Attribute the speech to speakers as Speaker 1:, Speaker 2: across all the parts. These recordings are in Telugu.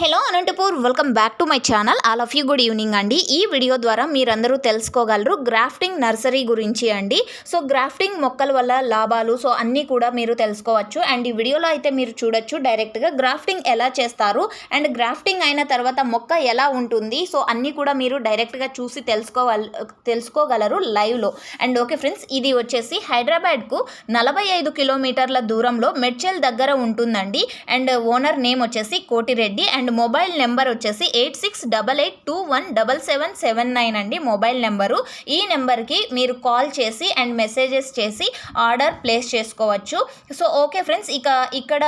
Speaker 1: Hello Anantapur welcome back to my channel all of you good evening అండి. ఈ వీడియో ద్వారా మీరందరూ తెలుసుకోగలరు గ్రాఫ్టింగ్ నర్సరీ గురించి అండి. సో గ్రాఫ్టింగ్ మొక్కల వల్ల లాభాలు సో అన్నీ కూడా మీరు తెలుసుకోవచ్చు. అండ్ ఈ వీడియోలో అయితే మీరు చూడొచ్చు డైరెక్ట్గా గ్రాఫ్టింగ్ ఎలా చేస్తారు అండ్ గ్రాఫ్టింగ్ అయిన తర్వాత మొక్క ఎలా ఉంటుంది. సో అన్నీ కూడా మీరు డైరెక్ట్గా చూసి తెలుసుకోవాలి తెలుసుకోగలరు లైవ్లో అండ్ ఓకే ఫ్రెండ్స్ ఇది వచ్చేసి హైదరాబాద్కు నలభై ఐదు కిలోమీటర్ల దూరంలో మెడ్చెల్ దగ్గర ఉంటుందండి. అండ్ ఓనర్ నేమ్ వచ్చేసి కోటిరెడ్డి. అండ్ మొబైల్ నెంబర్ వచ్చేసి eight six double eight two one double seven seven nine అండి మొబైల్ నెంబరు. ఈ నెంబర్కి మీరు కాల్ చేసి అండ్ మెసేజెస్ చేసి ఆర్డర్ ప్లేస్ చేసుకోవచ్చు. సో ఓకే ఫ్రెండ్స్ ఇక ఇక్కడ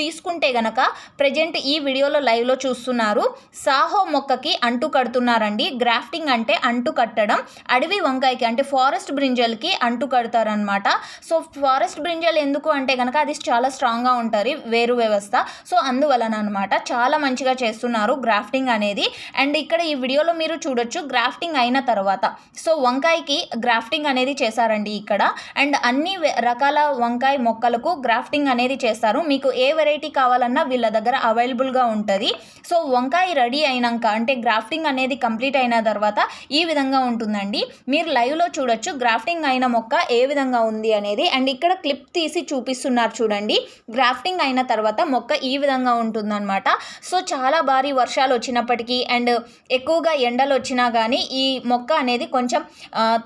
Speaker 1: తీసుకుంటే గనక ప్రజెంట్ ఈ వీడియోలో లైవ్లో చూస్తున్నారు. సాహో మొక్కకి అంటు కడుతున్నారండి. గ్రాఫ్టింగ్ అంటే అంటు కట్టడం. అడవి వంకాయకి అంటే ఫారెస్ట్ బ్రింజల్కి అంటు కడతారనమాట సో ఫారెస్ట్ బ్రింజల్ ఎందుకు అంటే కనుక అది చాలా స్ట్రాంగ్గా ఉంటుంది. వేరు వ్యవస్థ. సో అందువలన అనమాట చాలా మంచిగా చేస్తున్నారు గ్రాఫ్టింగ్ అనేది. అండ్ ఇక్కడ ఈ వీడియోలో మీరు చూడొచ్చు గ్రాఫ్టింగ్ అయిన తర్వాత. సో వంకాయకి గ్రాఫ్టింగ్ అనేది చేశారండి ఇక్కడ. అండ్ అన్ని రకాల వంకాయ మొక్కలకు గ్రాఫ్టింగ్ అనేది చేస్తారు. మీకు ఏ వెరైటీ కావాలన్నా వీళ్ళ దగ్గర అవైలబుల్గా ఉంటుంది. సో వంకాయ రెడీ అయినాక అంటే గ్రాఫ్టింగ్ అనేది కంప్లీట్ అయిన తర్వాత ఈ విధంగా ఉంటుందండి. మీరు లైవ్లో చూడొచ్చు గ్రాఫ్టింగ్ అయిన మొక్క ఏ విధంగా ఉంది అనేది. అండ్ ఇక్కడ క్లిప్ తీసి చూపిస్తున్నారు చూడండి. గ్రాఫ్టింగ్ అయిన తర్వాత మొక్క ఈ విధంగా ఉంటుందన్నమాట. సో చాలా భారీ వర్షాలు వచ్చినప్పటికీ అండ్ ఎక్కువగా ఎండలు వచ్చినా కానీ ఈ మొక్క అనేది కొంచెం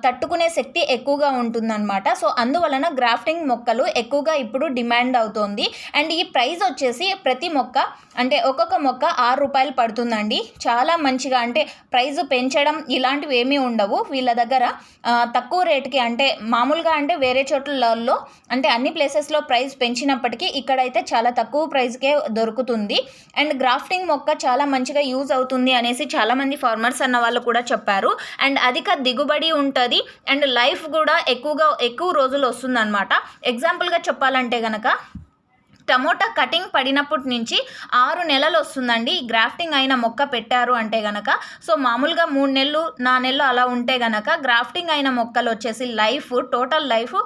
Speaker 1: తట్టుకునే శక్తి ఎక్కువగా ఉంటుందన్నమాట. సో అందువలన గ్రాఫ్టింగ్ మొక్కలు ఎక్కువగా ఇప్పుడు డిమాండ్ అవుతోంది. అండ్ ఈ ప్రైస్ వచ్చేసి ప్రతి మొక్క అంటే ఒక్కొక్క మొక్క ఆరు రూపాయలు పడుతుందండి. చాలా మంచిగా అంటే ప్రైస్ పెంచడం ఇలాంటివి ఏమీ ఉండవు. వీళ్ళ దగ్గర తక్కువ రేటుకి అంటే మామూలుగా అంటే వేరే చోట్లలో అంటే అన్ని ప్లేసెస్లో ప్రైస్ పెంచినప్పటికీ ఇక్కడైతే చాలా తక్కువ ప్రైస్కే దొరుకుతుంది. అండ్ గ్రాఫ్టింగ్ మొక్క చాలా మంచిగా యూజ్ అవుతుంది అనేసి చాలామంది ఫార్మర్స్ అన్న వాళ్ళు కూడా చెప్పారు. అండ్ అధిక దిగుబడి ఉంటుంది అండ్ లైఫ్ కూడా ఎక్కువగా ఎక్కువ రోజులు వస్తుందన్నమాట. ఎగ్జాంపుల్గా చెప్పాలంటే కనుక టమోటా కటింగ్ పడినప్పటి నుంచి ఆరు నెలలు వస్తుందండి. ఈ గ్రాఫ్టింగ్ అయిన మొక్క పెట్టారు అంటే గనక. సో మామూలుగా మూడు నెలలు నా నెలలు అలా ఉంటే గనక గ్రాఫ్టింగ్ అయిన మొక్కలు వచ్చేసి లైఫ్ టోటల్ లైఫ్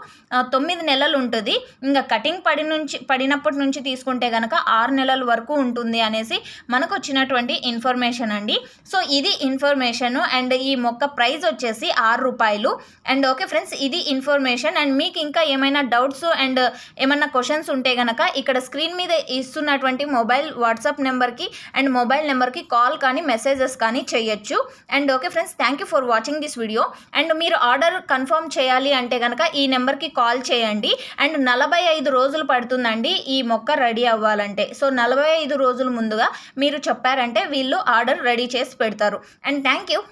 Speaker 1: తొమ్మిది నెలలు ఉంటుంది. ఇంకా కటింగ్ పడి నుంచి పడినప్పటి నుంచి తీసుకుంటే గనక ఆరు నెలల వరకు ఉంటుంది అనేసి మనకు వచ్చినటువంటి ఇన్ఫర్మేషన్ అండి. సో ఇది ఇన్ఫర్మేషన్ అండ్ ఈ మొక్క ప్రైస్ వచ్చేసి ఆరు రూపాయలు. అండ్ ఓకే ఫ్రెండ్స్ ఇది ఇన్ఫర్మేషన్ అండ్ మీకు ఇంకా ఏమైనా డౌట్స్ అండ్ ఏమైనా క్వశ్చన్స్ ఉంటే గనక ఇక్కడ స్క్రీన్ మీద ఇస్తున్నటువంటి మొబైల్ వాట్సాప్ నెంబర్కి అండ్ మొబైల్ నెంబర్కి కాల్ కానీ మెసేజెస్ కానీ చేయొచ్చు. And okay friends thank you for watching this video. And మీరు ఆర్డర్ కన్ఫర్మ్ చేయాలి అంటే కనుక ఈ నెంబర్కి కాల్ చేయండి. అండ్ నలభై ఐదు రోజులు పడుతుందండి ఈ మొక్క రెడీ అవ్వాలంటే. సో నలభై ఐదు రోజుల ముందుగా మీరు చెప్పారంటే వీళ్ళు ఆర్డర్ రెడీ చేసి పెడతారు. And thank you.